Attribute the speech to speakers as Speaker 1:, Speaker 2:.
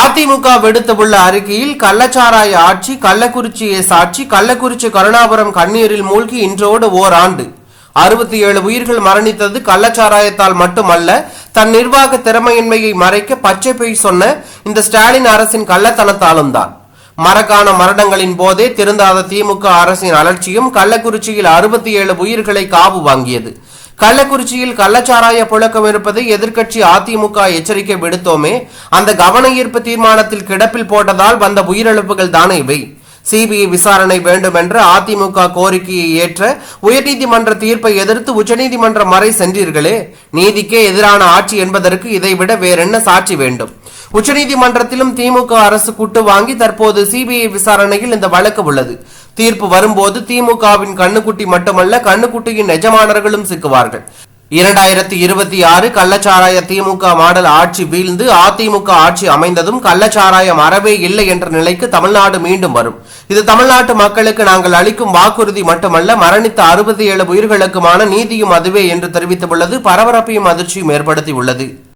Speaker 1: அதிமுக விடுத்துள்ள அறிக்கையில் கள்ளச்சாராய ஆட்சி கள்ளக்குறிச்சியை சாட்சி கள்ளக்குறிச்சி கருணாபுரம் கண்ணீரில் மூழ்கி இன்றோடு ஓராண்டு. அறுபத்தி ஏழு உயிர்கள் மரணித்தது கள்ளச்சாராயத்தால் மட்டுமல்ல தன் நிர்வாக திறமையின்மையை மறைக்க பச்சை பொய் சொன்ன இந்த ஸ்டாலின் அரசின் கள்ளத்தனத்தாலும் தான். மரக்கான மரணங்களின் போதே திருந்தாத திமுக அரசின் அலட்சியும் கள்ளக்குறிச்சியில் அறுபத்தி ஏழு உயிர்களை காவு வாங்கியது. கள்ளக்குறிச்சியில் கள்ளச்சாராய புழக்கம் இருப்பதை எதிர்க்கட்சி அதிமுக எச்சரிக்கை விடுத்தோமே அந்த கவன ஈர்ப்பு தீர்மானத்தில் கிடப்பில் போட்டதால் வந்த உயிரிழப்புகள் தானே இவை. சிபிஐ விசாரணை வேண்டும் என்ற அதிமுக கோரிக்கையை ஏற்ற உயர்நீதிமன்ற தீர்ப்பை எதிர்த்து உச்சநீதிமன்றம் வரை சென்றீர்களே நீதிக்கே எதிரான ஆட்சி என்பதற்கு இதைவிட வேறென்ன சாட்சி வேண்டும்? உச்சநீதிமன்றத்திலும் திமுக அரசு கூட்டு வாங்கி தற்போது சிபிஐ விசாரணையில் இந்த வழக்கு உள்ளது. தீர்ப்பு வரும்போது திமுகவின் கண்ணுக்குட்டி மட்டுமல்ல கண்ணுக்குட்டியின் எஜமானர்களும் சிக்குவார்கள். இரண்டாயிரத்தி இருபத்தி ஆறு கள்ளச்சாராய திமுக மாடல் ஆட்சி வீழ்ந்து அதிமுக ஆட்சி அமைந்ததும் கள்ளச்சாராயம் அறவே இல்லை என்ற நிலைக்கு தமிழ்நாடு மீண்டும் வரும். இது தமிழ்நாட்டு மக்களுக்கு நாங்கள் அளிக்கும் வாக்குறுதி மட்டுமல்ல மரணித்த அறுபத்தி ஏழு உயிர்களுக்குமான நீதியும் அதுவே என்று தெரிவித்துள்ளது. பரபரப்பையும் அதிர்ச்சியும் ஏற்படுத்தியுள்ளது.